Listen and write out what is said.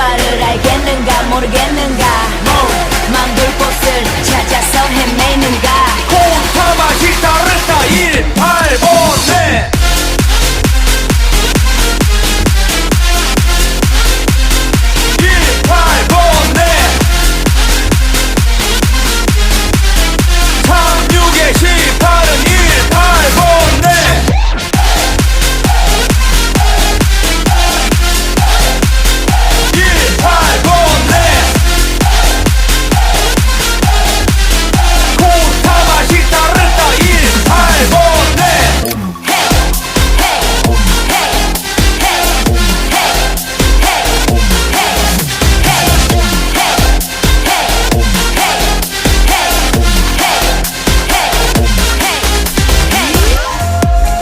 바를 알겠는가 모르겠는가